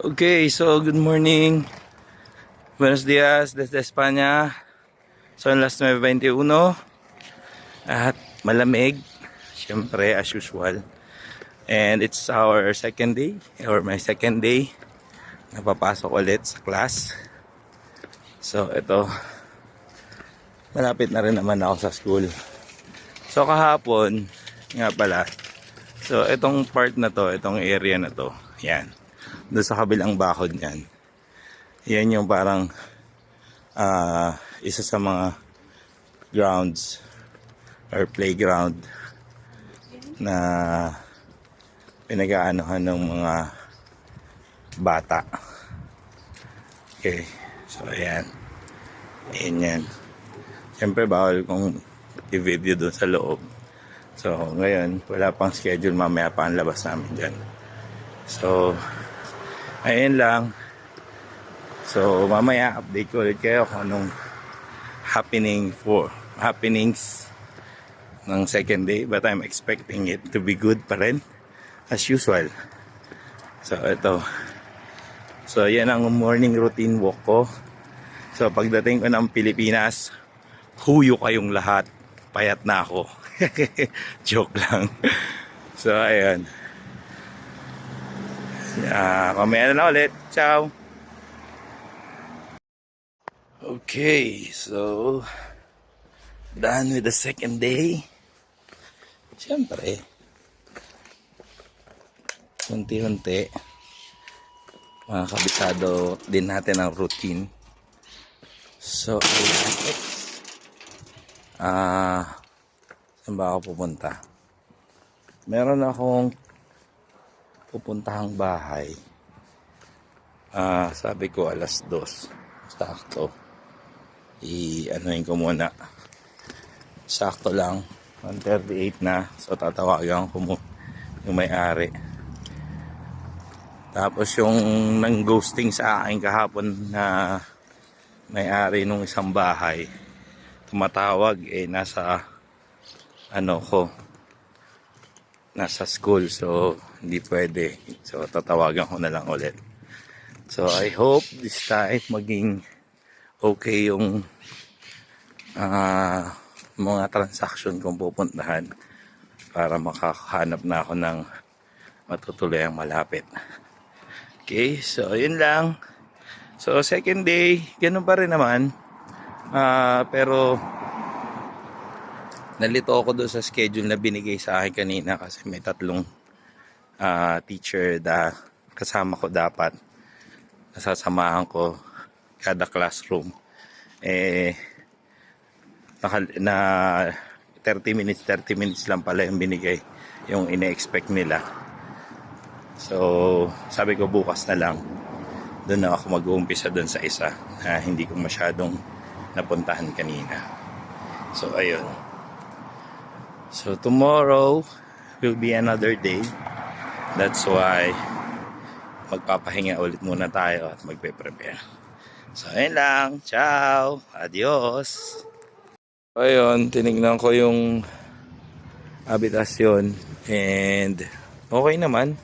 Okay, so good morning. Buenos días desde España. Son las 9.21. At malamig. Siyempre, as usual. And it's our second day, or my second day. Napapasok ulit sa class. So, ito. Malapit na rin naman ako sa school. So, kahapon, nga pala. So, itong part na to, itong area na to, yan. Doon sa kabilang bakod yan. Yan yung parang ah, isa sa mga grounds or playground na pinag-aanohan ng mga bata. Okay. So, ayan. Ayan yan. Siyempre, bawal kong i-video doon sa loob. So, ngayon, wala pang schedule. Mamaya pa ang labas namin dyan. So, ayun lang. So, mamaya update ko ulit kayo kung anong happening for happenings ng second day. But I'm expecting it to be good pa rin as usual. So, ito. So, yan ang morning routine walk ko. So, pagdating ko ng Pilipinas, huyo kayong lahat. Payat na ako. Joke lang. So, ayan. Yeah, mamaya na lang ulit. Ciao! Okay, so done with the second day. Siyempre, unti-unti, mga kabisado din natin ang routine. So, ah, saan ba ako pupunta? Meron akong pupuntahang bahay. Ah, sabi ko alas dos. Sakto. I-anuin ko muna. Sakto lang. 138 na. So tatawagan ko mo yung may-ari. Tapos yung nang ghosting sa akin kahapon na may-ari nung isang bahay. Tumatawag eh nasa ano ko nasa school so hindi pwede. So tatawagan ko na lang ulit. So I hope this time maging okay yung ah, mga transaction kong pupuntahan para makakahanap na ako ng matutuloy ang malapit. Okay, so yun lang. So second day, ganun pa rin naman. Ah, pero nalito ako doon sa schedule na binigay sa akin kanina kasi may tatlong ah, teacher da kasama ko dapat. Nasasamahan ko kada classroom. Eh naka, na 30 minutes 30 minutes lang pala yung binigay yung ine-expect nila. So sabi ko bukas na lang. Doon na ako mag-uumpisa doon sa isa na hindi ko masyadong napuntahan kanina. So ayun So tomorrow will be another day. That's why magpapahinga ulit muna tayo at magpe-prepare. So ayun lang. Ciao. Adios. Ayun, tinignan ko yung habitasyon and okay naman.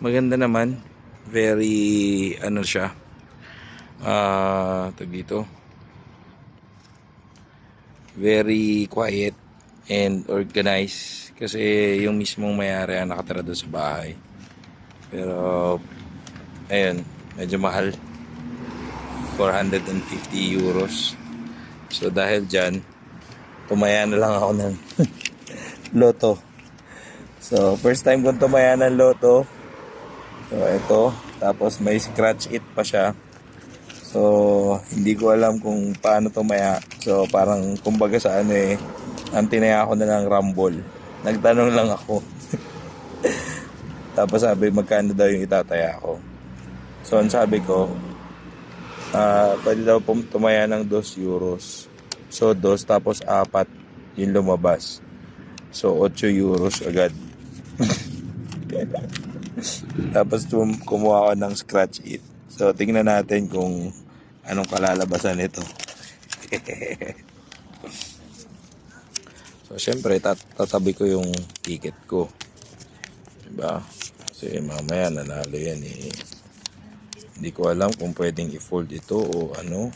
Maganda naman. Very ano siya. Ah, uh, dito. Very quiet and organized kasi yung mismong mayari ang nakatira doon sa bahay. Pero ayun medyo mahal. 450 euros. So dahil dyan tumaya na lang ako ng loto. So first time kong tumaya ng loto. So ito tapos may scratch it pa siya. So hindi ko alam kung paano tumaya. So parang kumbaga sa ano eh ang tinaya ko na lang rumble. Nagtanong lang ako. Tapos sabi, magkano daw yung itataya ko. So, ang sabi ko, ah pwede daw pum- tumaya ng 2 euros. So, 2 tapos 4 yung lumabas. So, 8 euros agad. tapos tum- kumuha ko ng scratch it. So, tingnan natin kung anong kalalabasan nito. So, syempre, tat- tatabi ko yung ticket ko. Diba? Kasi mamaya nanalo yan eh. Hindi ko alam kung pwedeng i-fold ito o ano.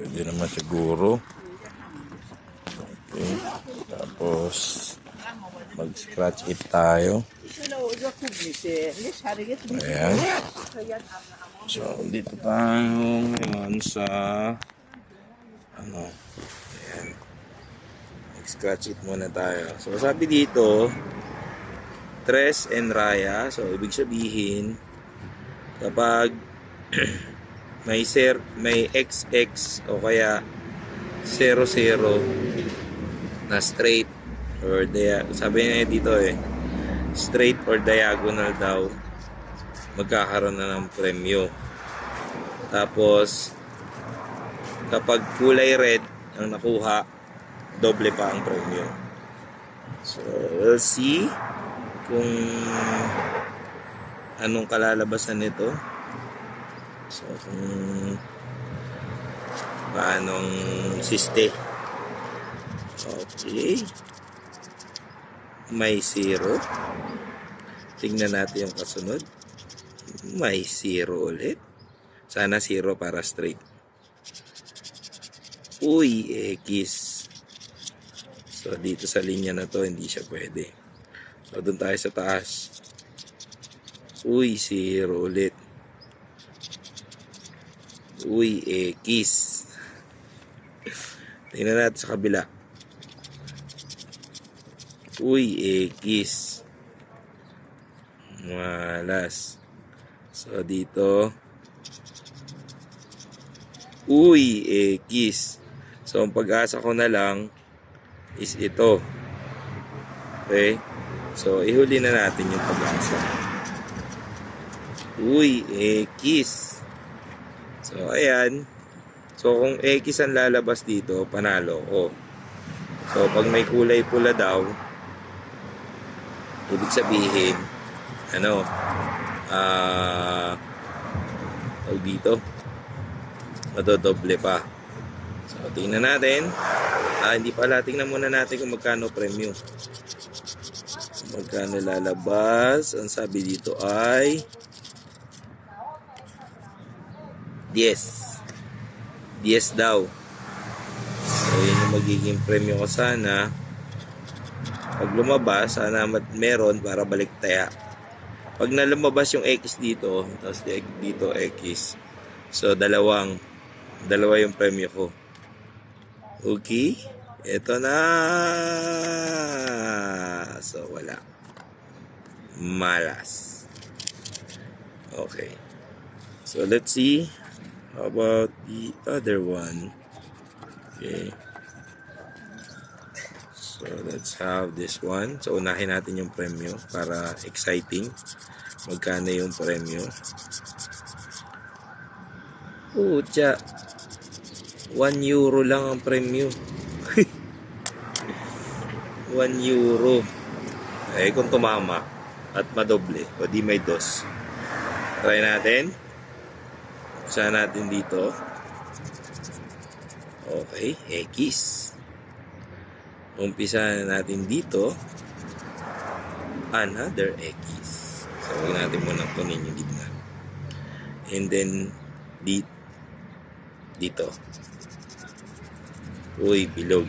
Pwede naman siguro. Okay. Tapos, mag-scratch it tayo. Ayan. So, dito tayo ngayon sa ano. Mag-scratch it muna tayo. So, sabi dito, Tres and Raya. So, ibig sabihin, kapag may ser may XX o kaya 00 na straight or dia sabi niya dito eh straight or diagonal daw magkakaroon na ng premyo tapos kapag kulay red ang nakuha doble pa ang premyo. So we'll see kung anong kalalabasan nito. So kung paanong siste. Okay. May zero. Tingnan natin yung kasunod. May zero ulit. Sana zero para straight. Uy X so dito sa linya na to hindi siya pwede so doon tayo sa taas uy zero ulit uy X tingnan natin sa kabila Uy, X. Malas. So, dito. Uy, X. So, ang pag-asa ko na lang is ito. Okay? So, ihuli na natin yung pag-asa. Uy, X. So, ayan. So, kung X ang lalabas dito, panalo ko. So, pag may kulay pula daw, ibig sabihin ano ah tawag dito madodoble pa so tingnan natin. Ah hindi pala. Tingnan muna natin kung magkano premium magkano lalabas. Ang sabi dito ay 10 10 daw. So yun yung magiging premium ko sana. Pag lumabas, sana meron para balik taya. Pag na lumabas yung X dito, tapos di- dito X, so dalawang, dalawa yung premyo ko. Okay? Ito na! So, wala. Malas. Okay. So, let's see. How about the other one? Okay. So, let's have this one. So, unahin natin yung premyo para exciting. Magkano yung premyo? Pucha. 1 euro lang ang premyo. 1 euro. Eh, kung tumama at madoble, o di may dos. Try natin. Saan natin dito? Okay, X. Umpisa na natin dito. Another X. So, huwag natin muna kunin yung gitna. And then, di, dito. Uy, bilog.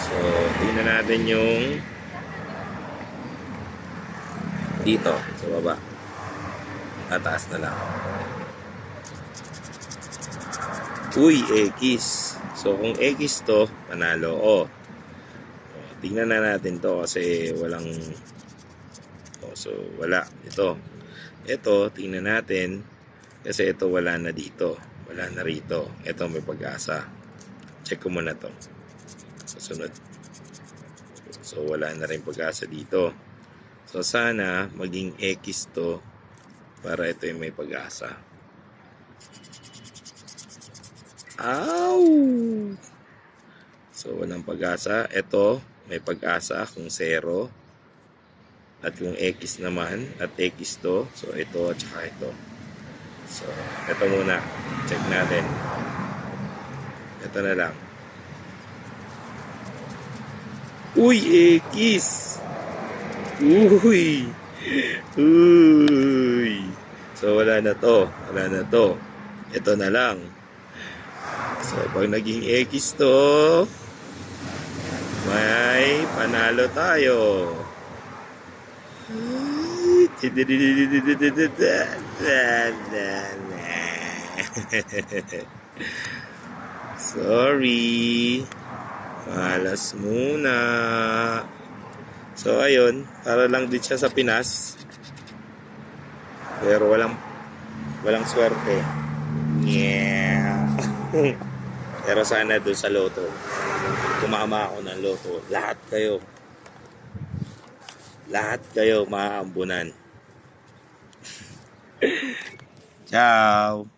So, tingnan natin yung dito, sa baba. Tataas na lang. Uy, X. So, kung X to, panalo. O. Oh. Tingnan na natin to kasi walang... Oh, so, wala. Ito. Ito, tingnan natin. Kasi ito wala na dito. Wala na rito. Ito may pag-asa. Check ko muna to. Susunod. So, wala na rin pag-asa dito. So, sana maging X to para ito yung may pag-asa. Ow! So, walang pag-asa. Ito, may pag-asa kung 0. At kung X naman, at X to. So, ito at saka ito. So, ito muna. Check natin. Ito na lang. Uy, X! Uy! Uy! Wala na to. Wala na to. Ito na lang. So, pag naging X to, may panalo tayo. Sorry. Malas muna. So, ayun. Para lang din siya sa Pinas. Pero walang walang swerte. Yeah. Pero sana doon sa loto. Kumama ako ng loto. Lahat kayo. Lahat kayo maaambunan. Chao.